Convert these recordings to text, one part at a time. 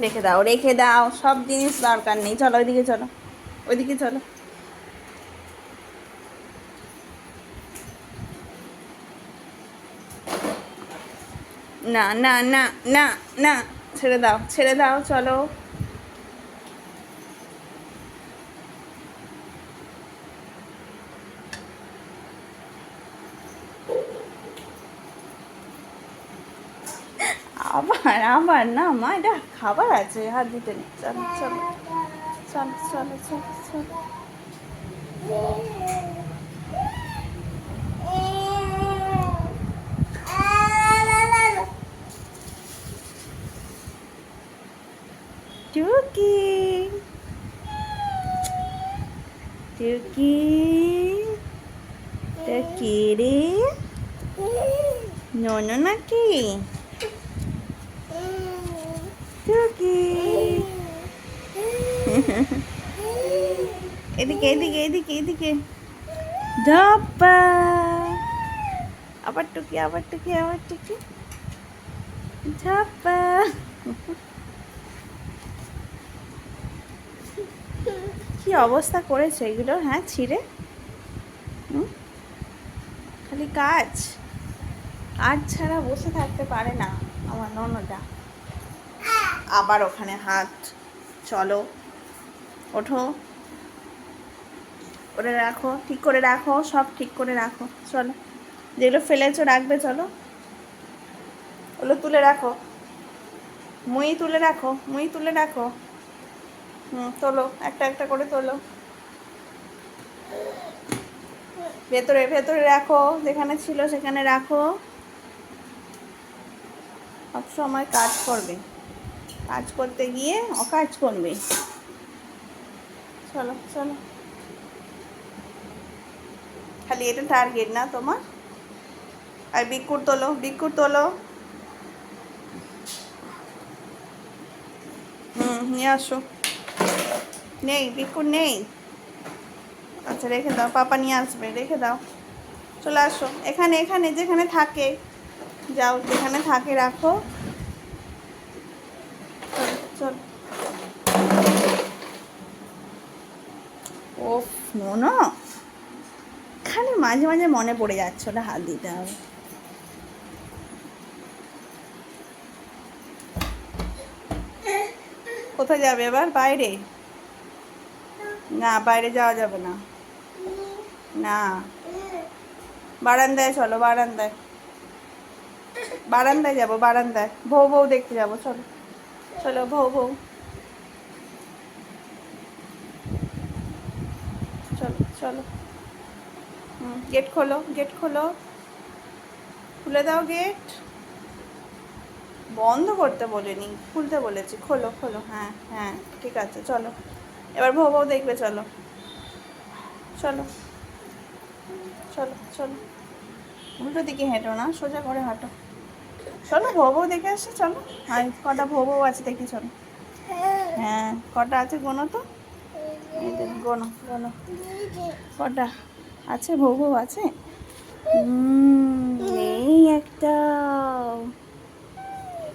রেখে দাও রেখে দাও, সব জিনিস দরকার নেই। চলো ওইদিকে চলো। ওইদিকে চলো। না না না না না, ছেড়ে দাও ছেড়ে দাও, চলো। আবার আবার না, মা, এটা খাবার আছে, হাত দিতে নেই। চলো চলো চলো চলো চলো চলো। টুকি। টুকি। তা কে রে ননু নাকি টুকি এদিকে এদিকে এদিকে এদিকে। ডাব্বা আবার টুকি আবার টুকি আবার টুকি। কি অবস্থা করেছে এগুলো? হ্যাঁ ছিঁড়ে? খালি কাজ। কাজ ছাড়া বসে থাকতে পারে না আমার ননদা। আবার ওখানে হাত, চলো। ওঠো। করে রাখো, ঠিক করে রাখো, সব ঠিক করে রাখো, চলো। যেগুলো ফেলেছো রাখবে, চলো। ওগুলো তুলে রাখো। মুই তুলে রাখো, মুই তুলে রাখো। হুম, তোলো, একটা একটা করে তোলো। ভেতরে ভেতরে রাখো, যেখানে ছিল সেখানে রাখো। সব সময় কাজ করবে। কাজ করতে গিয়ে অকাজ করবে। চলো চলো। খালি এটা টার্গেট না তোমার। আর বিকুর তোলো বিকুর তোলো। হুম, নিয়ে আসো। নেই বিকুর নেই। আচ্ছা রেখে দাও, পাপা নিয়ে আসবে, রেখে দাও। চলে আসো। এখানে এখানে, যেখানে থাকে, যাও, যেখানে থাকে, রাখো চল নোনো খালি মাঝে মাঝে মনে পড়ে যাচ্ছে, ওটা হাত দিতে হবে। কোথায় যাবে এবার? বাইরে? না, বাইরে যাওয়া যাবে না। না। বারান্দায় চলো, বারান্দায়। বারান্দায় যাব, বারান্দায়। বউ বউ দেখতে যাব, চলো। চলো, বউ বউ। চলো। হুম গেট খোলো গেট খোলো। খুলে দাও গেট বন্ধ করতে বলিনি, খুলতে বলেছি। খোলো খোলো হ্যাঁ হ্যাঁ ঠিক আছে, চলো। এবার বউ বউ দেখবে, চলো। চলো চলো চলো। উল্টো দিকে হেঁটো না, সোজা করে হাঁটো। চলো, বউ দেখে আসছে, চলো। আর কটা বউ বউ আছে দেখি, চলো। হ্যাঁ কটা আছে গোনো তো? গোনো গোনো কটা? আছে, বউ বউ আছে? নেই একটাও।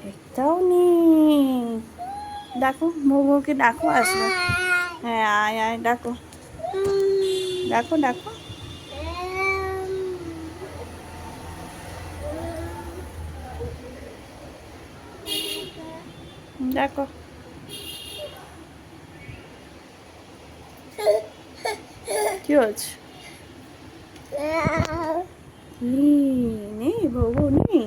একটাও নেই। ডাকো, বউ বউকে ডাকো, আসবে। হ্যাঁ আয় আয়, ডাকো। ডাকো ডাকো। ডাকো। কি হচ্ছে নেই বউ নেই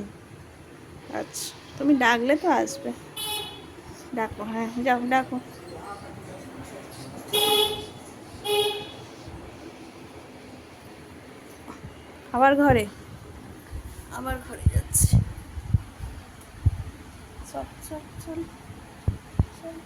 আচ্ছা তুমি ডাকলে তো আসবে। ডাকো হ্যাঁ যাও ডাকো। আবার ঘরে? আবার ঘরে যাচ্ছে। চল চল চল চল।